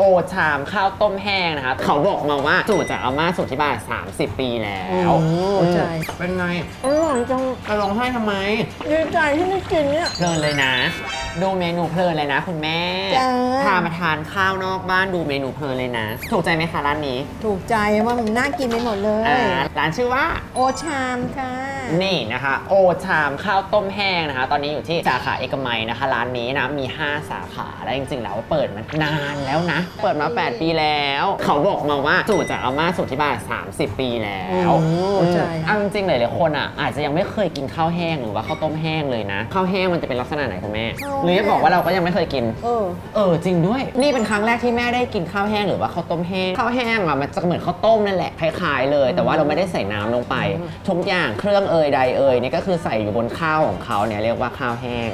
โอชามข้าวต้มแห้งนะคะ เขาบอกมาว่าสูตรจากอาม่าสูตรที่บ้าน30 ปีแล้วโอ้ใช่เป็นไงอร่อยจังจะร้องไห้ทำไมดีใจที่ได้กินเนี่ยเพลินเลยนะ ดูเมนูเพลินเลยนะคุณแม่ จ้าพา มาทานข้าวนอกบ้านดูเมนูเพลินเลยนะ ถูกใจไหมคะร้านนี้ถูกใจว่ามันน่ากินไปหมดเลย อ่าร้านชื่อว่า โอชามค่ะ นี่นะคะ โอชามข้าวต้มแห้งนะคะ ตอนนี้อยู่ที่สาขาเอกมัยนะคะ ร้านนี้นะมี 5 สาขาแล้วจริงๆแล้วเปิดมานานแล้วนะ เปิดมา 8 ปีแล้ว เขาบอกมาว่าสูตรจากอาม่าสูตรที่บ้าน30 ปีแล้วโอ้ใช่เอาจริงๆเลยหลายคนอะอาจจะยังไม่เคยกินข้าวแห้งหรือว่าข้าวต้มแห้งเลยนะข้าวแห้งมันจะเป็นลักษณะไหนคุณแม่ หรือจะบอกว่าเราก็ยังไม่เคยกิน เออ เออจริงด้วยนี่เป็นครั้งแรกที่แม่ได้กินข้าวแห้งหรือว่าข้าวต้มแห้งข้าวแห้งอะมันจะเหมือนข้าวต้มนั่นแหละคล้ายๆเลย แต่ว่าเราไม่ได้ใส่น้ำลงไปทุกอย่างเครื่องเอยใดเอยนี่ก็คือใส่อยู่บนข้าวของเขาเนี่ยเรียกว่าข้าวแห้ง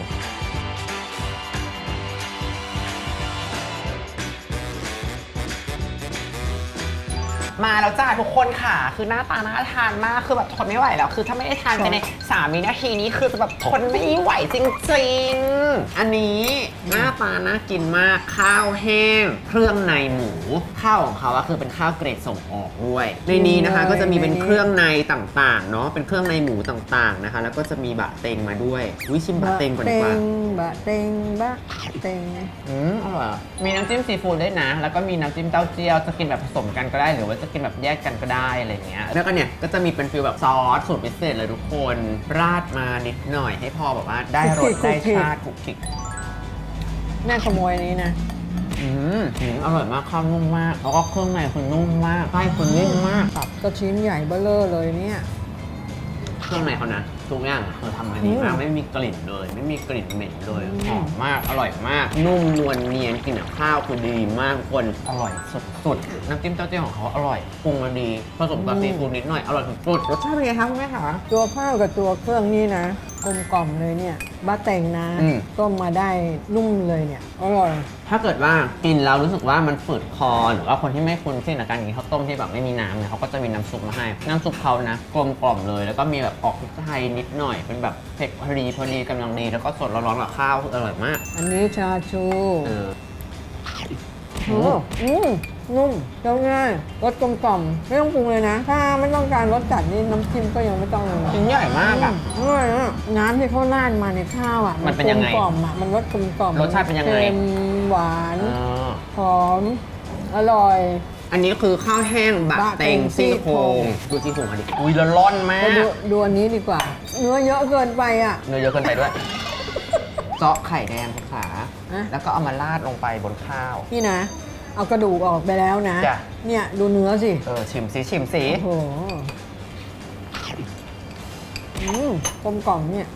มาแล้วจ้าทุกคนค่ะ คือหน้าตาน่าทานมากคือแบบทนไม่ไหวแล้ว คือถ้าไม่ได้ทานภายใน3วินาทีนี้คือจะแบบทนไม่ไหวจริงๆ อันนี้หน้าตาน่ากินมากข้าวแห้ง เครื่องในหมู ข้าวของเขาอะคือเป็นข้าวเกรดส่งออกด้วย ในนี้นะคะก็จะมีเป็นเครื่องในต่างๆเนาะเป็นเครื่องในหมูต่างๆนะคะ แล้วก็จะมีบะเต็งมาด้วยวิชิมบะเต็งก่อนดีกว่าบะเต็งบะเต็งอืมอร่อยอะมีน้ำจิ้มซีฟู้ดด้วยนะ แล้วก็มีน้ำจิ้มเต้าเจี้ยวจะกินแบบผสมกันก็ได้หรือว่าจะกินแบบแยกกันก็ได้อะไรเงี้ยแล้วก็เนี่ยก็จะมีเป็นฟิลแบบซอสสูตรพิเศษเลยทุกคน ราดมานิดหน่อยให้พอแบบว่าได้รสได้ชาติถูกคิกแม่ขโมยอันนี้นะอืมอืมอร่อยมากข้าวนุ่มมาก แล้วก็เครื่องในคือนุ่มมากไส้คือนิ่มมากตับก็ชิ้นใหญ่เบ้อเลอเลยเนี่ย เครื่องในเขานะ ทุกอย่างคือทำมาดีมากอืมไม่มีกลิ่นเลย ไม่มีกลิ่นเหม็นเลยอืมหอมมากอร่อยมาก นุ่มนวลเนียนกลิ่นของข้าวคือดีมากทุกคนอร่อยสุดๆน้ำจิ้มเต้าเจี้ยวของเขาอร่อยปรุงมาดีผสมกับซีฟู้ดนิดหน่อยอร่อยสุดๆรสชาติเป็นไงคะคุณแม่คะตัวข้าวกับตัวเครื่องนี่นะกลมกล่อมเลยเนี่ยบะเต็งนะอืมต้มมาได้นุ่มเลยเนี่ยอร่อยถ้าเกิดว่ากินแล้วรู้สึกว่ามันฝืดคอหรือว่าคนที่ไม่คุ้นชินกับการกินข้าวต้มที่แบบไม่มีน้ำเนี่ยเขาก็จะมีน้ำซุปมาให้ น้ำซุปเขานะกลมกล่อมเลย แล้วก็มีแบบออกพริกไทยนิดหน่อย เป็นแบบเผ็ดพอดีพอดีกำลังดี แล้วก็สดร้อนๆกับข้าวคืออร่อยมาก อันนี้ชาชูเออ โอ้อืมนุ่มเจ้าง่ายรสกลมกล่อมไม่ต้องปรุงเลยนะ ถ้าไม่ต้องการรสจัดนี่น้ำจิ้มก็ยังไม่ต้องเลยนะชิ้นใหญ่มากอะอร่อยอะน้ำที่เขาราดมาในข้าวอะมันเป็นยังไงกลมกล่อมอะมันรสกลมกล่อมรสชาติเป็นยังไง เค็มหวานเออหอม อร่อย อันนี้คือข้าวแห้งบะบะเต็เต็งงซี่โครซี่โครงงดูซี่โครงเขาดิอุ้ยแล้วร่อนมาก็กดูดูอันนี้ดีกว่า เนื้อเยอะเกินไปอะ เนื้อเยอะเกินไปด้วยเจาะไข่แดงขาอะแล้วก็เอามาราดลงไปบนข้าว นี่นะ เอากระดูกออกไปแล้วนะ จ้ะ เนี่ยดูเนื้อสิ เออชิมสิชิมสิโอ้โหอืมกลมกล่อมเนี่ยอื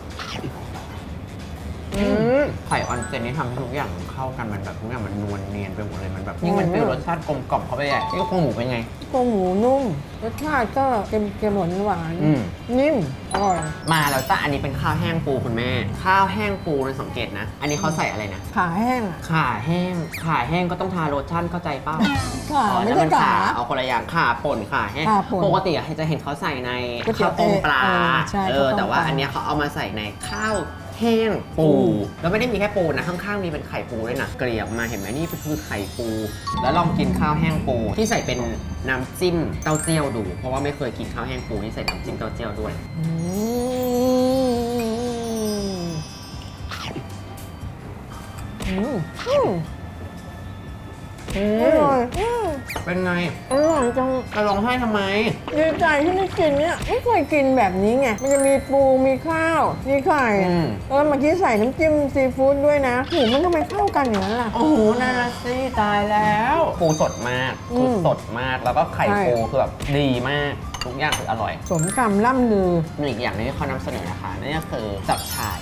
มไข่ออนเซนนี่ทำให้ทุกอย่างมันเข้ากันมันแบบทุกอย่างมันนวลเนียนไปหมดเลยมันแบบยิ่งมันฟิลรสชาติกลมกล่อมเข้าไปใหญ่นี่โครงหมูเป็นไง ตัวหมูนุ่มรสชาติก็เค็มเค็มหวานหวานๆอืม นิ่มอร่อยมาแล้วจ้ะอันนี้เป็นข้าวแห้งปูคุณแม่ ข้าวแห้งปูในสังเกตนะ อันนี้เขาใส่อะไรนะขาแห้งอะข่าแห้งข่าแห้งก็ต้องทาโลชั่นเข้าใจเป้าขาอ๋อไม่นั่นใช่มันขา ขาเอาคนละอย่างขาป่นขาแห้งขาป่นปกติอะจะเห็นเขาใส่ในก๋วยเตี๋ยข้าววต้มปลาเออใช่เออข้าวต้มแต่ว่าปลา อันเนี้ยเขาเอามาใส่ในข้าว แห้งปูปู แล้วไม่ได้มีแค่ปูนะข้างๆมีเป็นไข่ปูด้วยนะเกลียบมาเห็นไหมนี่คือไข่ปู แล้วลองกินข้าวแห้งปูที่ใส่เป็นน้ำจิ้มเต้าเจี้ยวดู เพราะว่าไม่เคยกินข้าวแห้งปูที่ใส่น้ำจิ้มเต้าเจี้ยวด้วยอืมอืมอืมอร่อยอืม เป็นไงอร่อยจังจะร้องไห้ทำไม ดีใจที่ได้กินเนี่ยไม่เคยกินแบบนี้ไง มันจะมีปูมีข้าว มีไข่อืม แล้วเมื่อกี้ใส่น้ำจิ้มซีฟู้ดด้วยนะหูมันทำไมเข้ากันอย่างนั้นล่ะ โอ้โหน่ารักสิตายแล้วปูสดมากคืออมสดมากแล้วก็ไข่ใช่ ปูคือแบบดีมาก ทุกอย่างคืออร่อยสมคำล่ำลือ มีอีกอย่างหนึงที่เขานำเสนอนะคะนั่นก็คือจับฉ่าย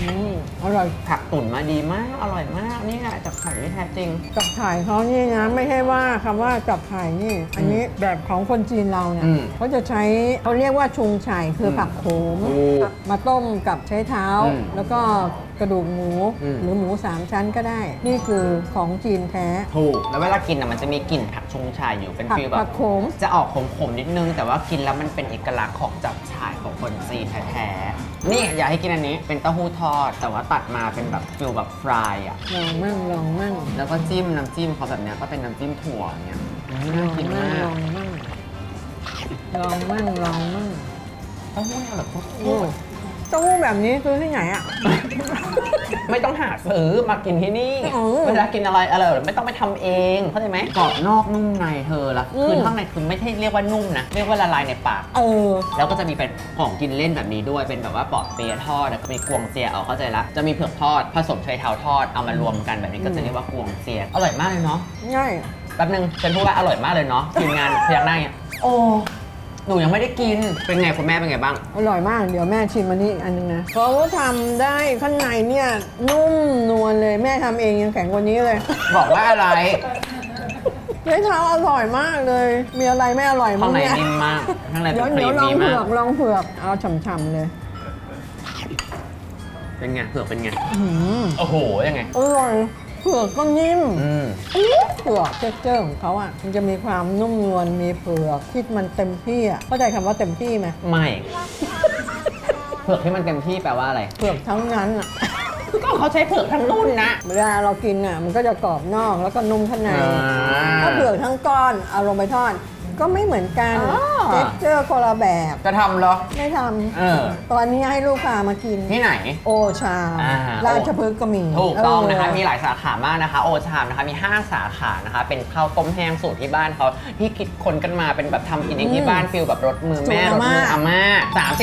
อืมอร่อยผักตุ๋นมาดีมาก อร่อยมาก นี่แหละจับฉ่ายที่แท้จริง จับถ่ายเขานี่นะไม่ใช่ว่าคำว่าจับถ่ายนี่ อันนี้แบบของคนจีนเราเนี่ยอืมเขาจะใช้เขาเรียกว่าชุงฉ่ายคืออมผักโขมถูกมาต้มกับใช้เท้า อืมแล้วก็ กระดูกหมู อืม หรือหมูสามชั้นก็ได้ นี่คือของจีนแท้ ถูกแล้วเวลากินอะมันจะมีกลิ่นผักชงชายอยู่เป็นผักฟีลแบผับกโขม จะออกขมๆนิดนึง แต่ว่ากินแล้วมันเป็นเอกลักษณ์ของจับฉ่ายของคนจีนแท้ๆนี่อยากให้กินอันนี้เป็นเต้าหู้ทอด แต่ว่าตัดมาเป็นแบบฟิลแบบฟรายอะลองมั่งลองมั่งแล้วก็จิ้มน้ำจิ้มเขาแบบเนี้ยก็เป็นน้ำจิ้มถั่วอย่างเงี้ยอืมน่ากินมั่งมากลองมั่งลองมั่งลองมั่งเต้าหู้เนี่ยแบบโอ้ เต้าหู้แบบนี้ซื้อที่ไหนอะ ไม่ต้องหาซื้อมากินที่นี่ เออ เวลากินอะไรอะไรไม่ต้องไปทำเองเข้าใจไหมกรอบนอกนุ่มในเธอละอืมคือข้างในคือไม่ใช่เรียกว่านุ่มนะ เรียกว่าละลายในปาก เออ แล้วก็จะมีเป็นของกินเล่นแบบนี้ด้วย เป็นแบบว่าปอดเปียะทอดแล้วก็มีกวงเจียเอาเข้าใจละ จะมีเผือกทอดผสมไชเท้าทอดเอามารวมกันแบบนี้ก็จะเรียกว่ากวงเจีย อร่อยมากเลยเนาะ ง่าย แป๊บนึงฉันพูดว่าอร่อยมากเลยเนาะทีมงานพยักหน้าอย่างเงี้ยโอ้ หนูยังไม่ได้กิน เป็นไงคุณแม่เป็นไงบ้าง อร่อยมาก เดี๋ยวแม่ชิมอันนี้อีกอันนึงนะเขาทำได้ข้างในเนี่ยนุ่มนวลเลยแม่ทำเองยังแข็งกว่านี้เลยบอกว่าอะไรเย้เท้าอร่อยมากเลย มีอะไรไม่อร่อยข้ามั้งงในเนี่ยนิ่มมากข้างในเป็เดี๋ยนวครีเดี๋ยวมลองมี่เผืมาอกกลองเผือกเอาฉ่ำๆเลยเป็นไงเผือกเป็นไงอื้อหือโอ้โหยังไง อร่อยเผือกก็นิ่มอืมเผือกเท็กเจอร์ของเขาอะ มันจะมีความนุ่มนวล มีเผือกที่มันเต็มที่อะ เข้าใจคำว่าเต็มที่ไหมไม่ เผือกที่มันเต็มที่แปลว่าอะไร เผือกทั้งนั้นอะ ก็เขาใช้เผือกทั้งรุ่นนะ เวลาเรากินอะ มันก็จะกรอบนอกแล้วก็นุ่มข้างใน อ่า ถ้าเผือกทั้งก้อนเอาลงไปทอด ก็ไม่เหมือนกัน อ๋อ เท็กเจอร์คนละแบบ จะทำเหรอ ไม่ทเออำตอนนี้ให้ลูกพามากิน ที่ไหน โอชา อ่า ราชพฤกษ์ก็มีถูกต้องนะคะ เมีหลายสาขามากนะคะ โอชามนะคะ มี 5 สาขานะคะ เป็นข้าวต้มแห้งสูตรที่บ้านเขาที่คิดคนกันมาเป็นแบบทำกินเองที่บ้านฟิลแบบรสมือแม่สูรตรสอาม่ามืออาม่า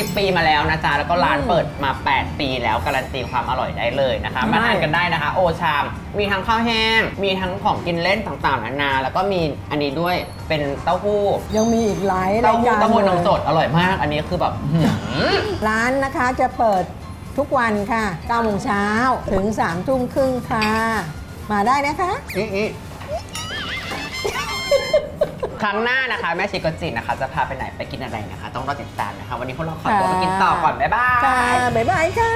30 ปีมาแล้วนะจ๊ะ แล้วก็ร้านอืมเปิดมา 8 ปีแล้วการันตีความอร่อยได้เลยนะคะใช่มาทานกันได้นะคะ โอชาม มีทั้งข้าวแห้ง มีทั้งของกินเล่นต่างๆนานา แล้วก็มีอันนี้ด้วยเป็นเต้าหู้ ยังมีอีกหลายเต้ารายหู้การเต้าหู้เลยนมสดอร่อยมาก อันนี้คือแบบหืมร้านนะคะจะเปิดทุกวันค่ะ9โมงเช้าถึง3ทุ่มครึ่งค่ะ มาได้นะคะ อีอีครั้งหน้านะคะ แม่ชิโกจินะคะ จะพาไปไหนไปกินอะไรนะคะ ต้องรอติดตามนะคะ วันนี้พวกเราขอตัวไปกินต่อก่อน บ๊ายบายค่ะ บ๊ายบายค่ะ